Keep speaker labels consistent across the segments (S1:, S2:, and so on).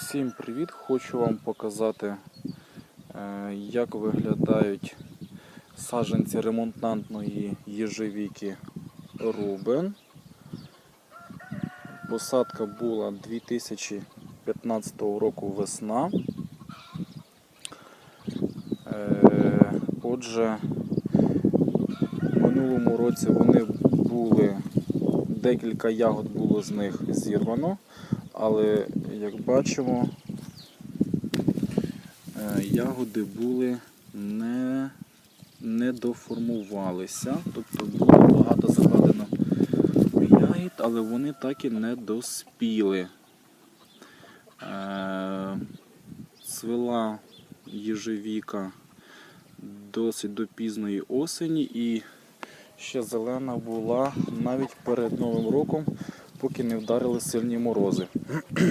S1: Всім привіт! Хочу вам показати, е, як виглядають саджанці ремонтантної їжевіки Рубен. Посадка була 2015 року весна. Е, Отже, в минулому році вони були, декілька ягод було з них зірвано, але як бачимо, е, ягоди були не, не тобто було багато закладено ягід, але вони так і не доспіли. Е, Цвела їжевіка досить до пізної осені і ще зелена була навіть перед Новим роком, поки не вдарили сильні морози.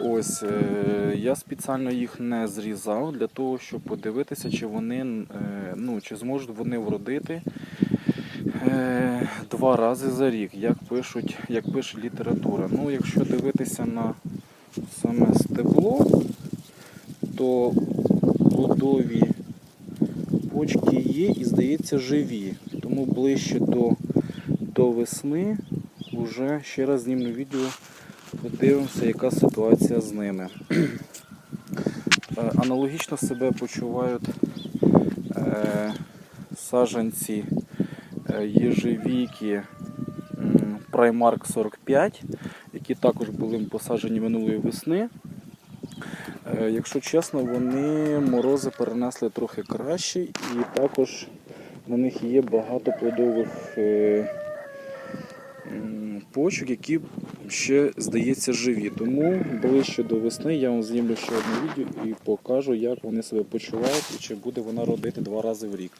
S1: Ось е, я спеціально їх не зрізав для того, щоб подивитися, чи вони е, ну, чи зможуть вони вродити е, два рази за рік, як пишуть, як пише література. Ну, якщо дивитися на саме стебло, то плодові почки є і, здається, живі. Тому ближче до, до весни вже ще раз зніму відео, подивимося, яка ситуація з ними. Е, Аналогічно себе почувають е, саджанці е, Primark 45, які також були посаджені минулої весни. Якщо чесно, вони морози перенесли трохи краще і також на них є багато плодових почок, які ще, здається, живі. Тому ближче до весни я вам знімлю ще одне відео і покажу, як вони себе почувають і чи буде вона родити два рази в рік.